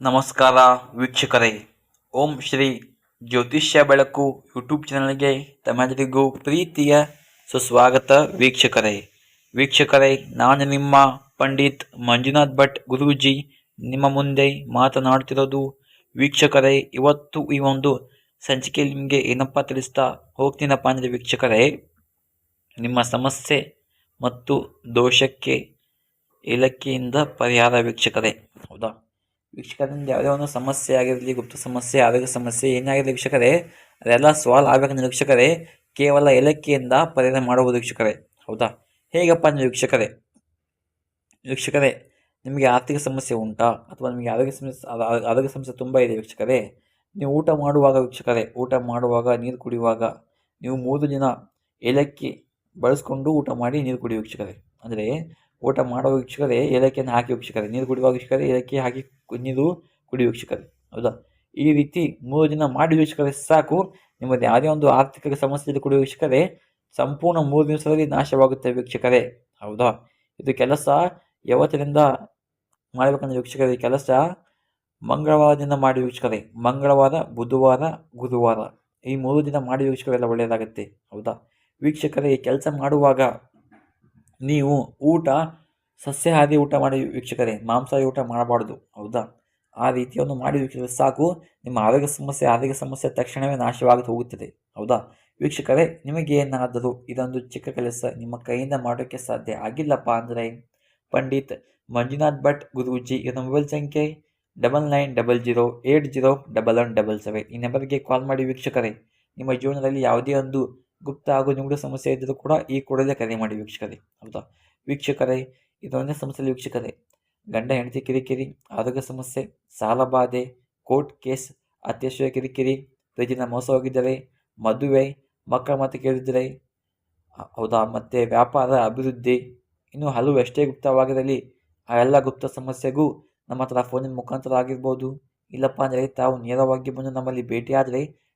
ನಮಸ್ಕಾರ ವೀಕ್ಷಕರೇ. ಓಂ ಶ್ರೀ ಜ್ಯೋತಿಷ್ಯ ಬೆಳಕು ಯೂಟ್ಯೂಬ್ ಚಾನಲ್ಗೆ ತಮ್ಮೆಲ್ಲರಿಗೂ ಪ್ರೀತಿಯ ಸುಸ್ವಾಗತ ವೀಕ್ಷಕರೇ. ವೀಕ್ಷಕರೇ, ನಾನು ನಿಮ್ಮ ಪಂಡಿತ್ ಮಂಜುನಾಥ್ ಭಟ್ ಗುರೂಜಿ. ನಿಮ್ಮ ಮುಂದೆ ಮಾತನಾಡ್ತಿರೋದು ವೀಕ್ಷಕರೇ, ಇವತ್ತು ಈ ಒಂದು ಸಂಚಿಕೆಯಲ್ಲಿ ನಿಮಗೆ ಏನಪ್ಪ ತಿಳಿಸ್ತಾ ಹೋಗ್ತೀನಪ್ಪ ಅಂದರೆ ವೀಕ್ಷಕರೇ, ನಿಮ್ಮ ಸಮಸ್ಯೆ ಮತ್ತು ದೋಷಕ್ಕೆ ಏಲಕ್ಕಿಯಿಂದ ಪರಿಹಾರ ವೀಕ್ಷಕರೇ. ಹೌದಾ? ವೀಕ್ಷಕರಿಂದ ಯಾವುದೇ ಒಂದು ಸಮಸ್ಯೆ ಆಗಿರಲಿ, ಗುಪ್ತ ಸಮಸ್ಯೆ ಆರೋಗ್ಯ ಸಮಸ್ಯೆ ಏನೇ ಆಗಿರಲಿ ವೀಕ್ಷಕರೇ, ಅದೆಲ್ಲ ಸಾಲ್ವ್ ಆಗಬೇಕಂದ್ರೆ ವೀಕ್ಷಕರೇ, ಕೇವಲ ಏಲಕ್ಕಿಯಿಂದ ಪರಿಹಾರ ಮಾಡಬಹುದು ವೀಕ್ಷಕರೇ, ಹೌದಾ? ಹೇಗಪ್ಪ ಅಂದರೆ ವೀಕ್ಷಕರೇ ವೀಕ್ಷಕರೇ, ನಿಮಗೆ ಆರ್ಥಿಕ ಸಮಸ್ಯೆ ಉಂಟಾ? ಅಥವಾ ನಿಮಗೆ ಆರೋಗ್ಯ ಸಮಸ್ಯೆ ಆರೋಗ್ಯ ಸಮಸ್ಯೆ ತುಂಬ ಇದೆ ವೀಕ್ಷಕರೇ, ನೀವು ಊಟ ಮಾಡುವಾಗ ವೀಕ್ಷಕರೇ, ಊಟ ಮಾಡುವಾಗ ನೀರು ಕುಡಿಯುವಾಗ ನೀವು ಮೂರು ದಿನ ಏಲಕ್ಕಿ ಬಳಸ್ಕೊಂಡು ಊಟ ಮಾಡಿ ನೀರು ಕುಡಿಯುವ ವೀಕ್ಷಕರೇ. ಅಂದರೆ ಊಟ ಮಾಡೋ ವೀಕ್ಷಕರೇ ಏಲಕ್ಕಿಯನ್ನು ಹಾಕಿ ವೀಕ್ಷಕರೇ ನೀರು ಕುಡಿಯುವ ವೀಕ್ಷಕರೇ ಏಲಕ್ಕಿ ಹಾಕಿ ನೀರು ಕುಡಿಯುವ ವೀಕ್ಷಕರೇ ಹೌದಾ? ಈ ರೀತಿ ಮೂರು ದಿನ ಮಾಡಿ ವೀಕ್ಷಕರೇ ಸಾಕು, ನಿಮ್ಮದು ಯಾವುದೇ ಒಂದು ಆರ್ಥಿಕ ಸಮಸ್ಯೆ ಕುಡಿಯುವ ವೀಕ್ಷಕರೇ ಸಂಪೂರ್ಣ ಮೂರು ದಿವಸದಲ್ಲಿ ನಾಶವಾಗುತ್ತೆ ವೀಕ್ಷಕರೇ, ಹೌದಾ? ಇದು ಕೆಲಸ ಯಾವತ್ತಿನಿಂದ ಮಾಡಬೇಕಂದ್ರೆ ವೀಕ್ಷಕರೇ ಕೆಲಸ ಮಂಗಳವಾರದಿಂದ ಮಾಡಿ ವೀಕ್ಷಕರೇ, ಮಂಗಳವಾರ, ಬುಧವಾರ, ಗುರುವಾರ, ಈ ಮೂರು ದಿನ ಮಾಡಿ ವೀಕ್ಷಕರೆಲ್ಲ ಒಳ್ಳೆಯದಾಗುತ್ತೆ, ಹೌದಾ? ವೀಕ್ಷಕರೇ ಕೆಲಸ ಮಾಡುವಾಗ ನೀವು ಊಟ, ಸಸ್ಯಾಹಾರಿ ಊಟ ಮಾಡಿ ವೀಕ್ಷಕರೇ, ಮಾಂಸಾಹಾರಿ ಊಟ ಮಾಡಬಾರ್ದು, ಹೌದಾ? ಆ ರೀತಿಯನ್ನು ಮಾಡಿ ವೀಕ್ಷಕರೇ, ಸಾಕು. ನಿಮ್ಮ ಆರೋಗ್ಯ ಸಮಸ್ಯೆ ಆರೋಗ್ಯ ಸಮಸ್ಯೆ ತಕ್ಷಣವೇ ನಾಶವಾಗಿ ಹೋಗುತ್ತದೆ, ಹೌದಾ? ವೀಕ್ಷಕರೇ, ನಿಮಗೆ ಏನಾದರೂ ಇದೊಂದು ಚಿಕ್ಕ ಕೆಲಸ ನಿಮ್ಮ ಕೈಯಿಂದ ಮಾಡೋಕ್ಕೆ ಸಾಧ್ಯ ಆಗಿಲ್ಲಪ್ಪ ಅಂದರೆ, ಪಂಡಿತ್ ಮಂಜುನಾಥ್ ಭಟ್ ಗುರೂಜಿ, ಇದರ ಮೊಬೈಲ್ ಸಂಖ್ಯೆ double nine double zero eight zero double one double seven ಈ ನಂಬರ್ಗೆ ಕಾಲ್ ಮಾಡಿ ವೀಕ್ಷಕರೇ. ನಿಮ್ಮ ಜೀವನದಲ್ಲಿ ಯಾವುದೇ ಒಂದು ಗುಪ್ತ ಹಾಗೂ ನಿಗೂಢ ಸಮಸ್ಯೆ ಇದ್ದರೂ ಕೂಡ ಈ ಕೂಡಲೇ ಕರೆ ಮಾಡಿ ವೀಕ್ಷಕರೇ, ಹೌದಾ? ವೀಕ್ಷಕರೇ ಇದೊಂದೇ ಸಮಸ್ಯೆ ವೀಕ್ಷಕರೇ. ಗಂಡ, ಹೆಂಡತಿ, ಕಿರಿಕಿರಿ, ಆರೋಗ್ಯ ಸಮಸ್ಯೆ ಸಾಲಬಾಧೆ ಕೋರ್ಟ್ ಕೇಸ್ ಅತ್ಯಾಶ್ರಯ ಕಿರಿಕಿರಿ ಪ್ರೀತಿನ ಮೋಸ ಹೋಗಿದ್ದರೆ, ಮದುವೆ, ಮಕ್ಕಳ ಮಾತು ಕೇಳಿದರೆ, ಹೌದಾ? ಮತ್ತು ವ್ಯಾಪಾರ ಅಭಿವೃದ್ಧಿ, ಇನ್ನು ಹಲವು ಎಷ್ಟೇ ಗುಪ್ತವಾಗಿರಲಿ, ಆ ಎಲ್ಲ ಗುಪ್ತ ಸಮಸ್ಯೆಗೂ ನಮ್ಮ ಹತ್ರ ಫೋನಿನ ಮುಖಾಂತರ ಆಗಿರ್ಬೋದು. ಇಲ್ಲಪ್ಪ ಅಂದರೆ ತಾವು ನೇರವಾಗಿ ಬಂದು ನಮ್ಮಲ್ಲಿ ಭೇಟಿಯಾದರೆ